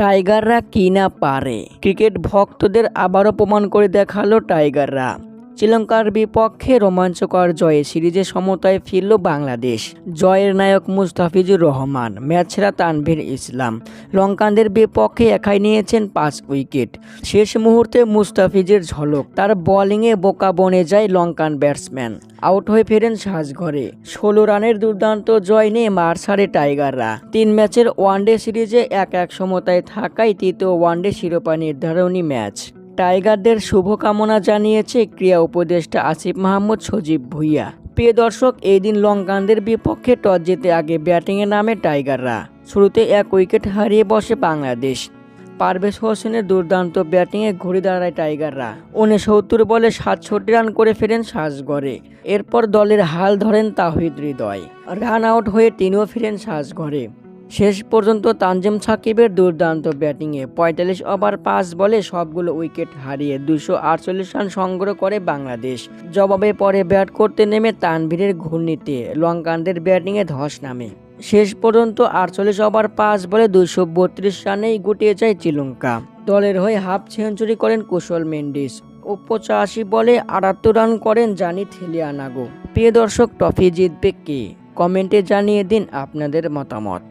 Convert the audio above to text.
টাইগাররা কি না পারে? ক্রিকেট ভক্তদের আবারও প্রমাণ করে দেখাল টাইগাররা। শ্রীলঙ্কার বিপক্ষে রোমাঞ্চকর জয়ে সিরিজে সমতায় ফিরল বাংলাদেশ। জয়ের নায়ক মুস্তাফিজুর রহমান ম্যাচরা তানভীর ইসলাম। লঙ্কানদের বিপক্ষে একাই নিয়েছেন পাঁচ উইকেট। শেষ মুহূর্তে মুস্তাফিজের ঝলক, তার বোলিংয়ে বোকা বনে যায় লঙ্কান ব্যাটসম্যান। আউট হয়ে ফেরেন সাজঘরে। ষোলো রানের দুর্দান্ত জয় নিয়ে মার ছাড়ে টাইগাররা। তিন ম্যাচের ওয়ানডে সিরিজে এক এক সমতায় থাকায় তৃতীয় ওয়ানডে শিরোপা নির্ধারণী ম্যাচ। টাইগারদের শুভকামনা জানিয়েছে ক্রিয়া উপদেষ্টা আসিফ মাহমুদ সজীব ভুইয়া। প্রিয় দর্শক এই দিন লঙ্কানদের বিপক্ষে টস জিতে আগে ব্যাটিংয়ে নামে টাইগাররা। শুরুতে এক উইকেট হারিয়ে বসে বাংলাদেশ। পারভেজ হোসেনের দুর্দান্ত ব্যাটিংয়ে ঘুরে দাঁড়ায় টাইগাররা। উনসত্তর বলে সাতষট্টি রান করে ফেরেন সাজঘরে এরপর দলের হাল ধরেন তাহিদ হৃদয়। রান আউট হয়ে তিনিও ফিরেন সাজঘরে শেষ পর্যন্ত তানজিম সাকিবের দুর্দান্ত ব্যাটিংয়ে পঁয়তাল্লিশ ওভার, পাঁচ বলে সবগুলো উইকেট হারিয়ে দুশো আটচল্লিশ রান সংগ্রহ করে বাংলাদেশ। জবাবে পরে ব্যাট করতে নেমে তানভীরের ঘূর্ণিতে লঙ্কানদের ব্যাটিংয়ে ধস নামে। শেষ পর্যন্ত আটচল্লিশ ওভার, পাঁচ বলে দুশো বত্রিশ রানেই গুটিয়ে যায় শ্রীলঙ্কা। দলের হয়ে হাফ সেঞ্চুরি করেন কুশল মেন্ডিস ও পঁচাশি বলে আটাত্তর রান করেন জানি থেলিয়ানাগো প্রিয় দর্শক ট্রফি জিতবে কে? কমেন্টে জানিয়ে দিন আপনাদের মতামত।